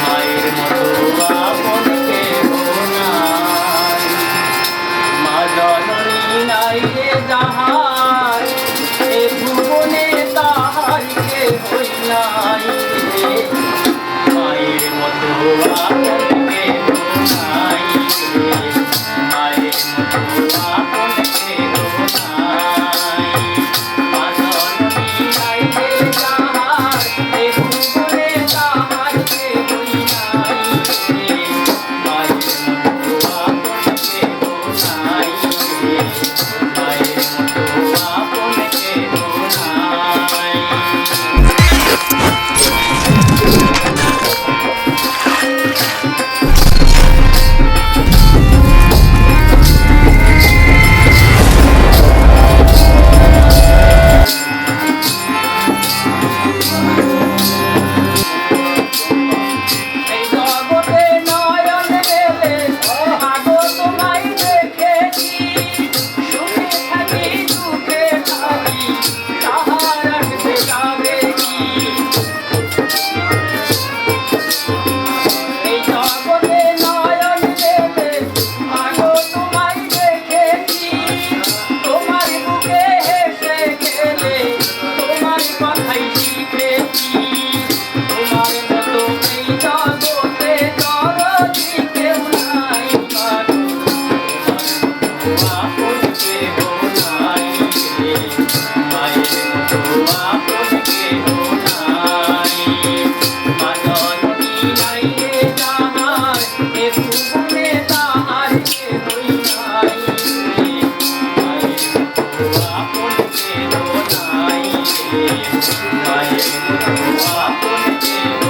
মায়ের মতো বাপন কেহ নাই মা জননী নাই রে যাহার এ ভুবনে তাহার কেহ মতো বাপন কেহ Thank you.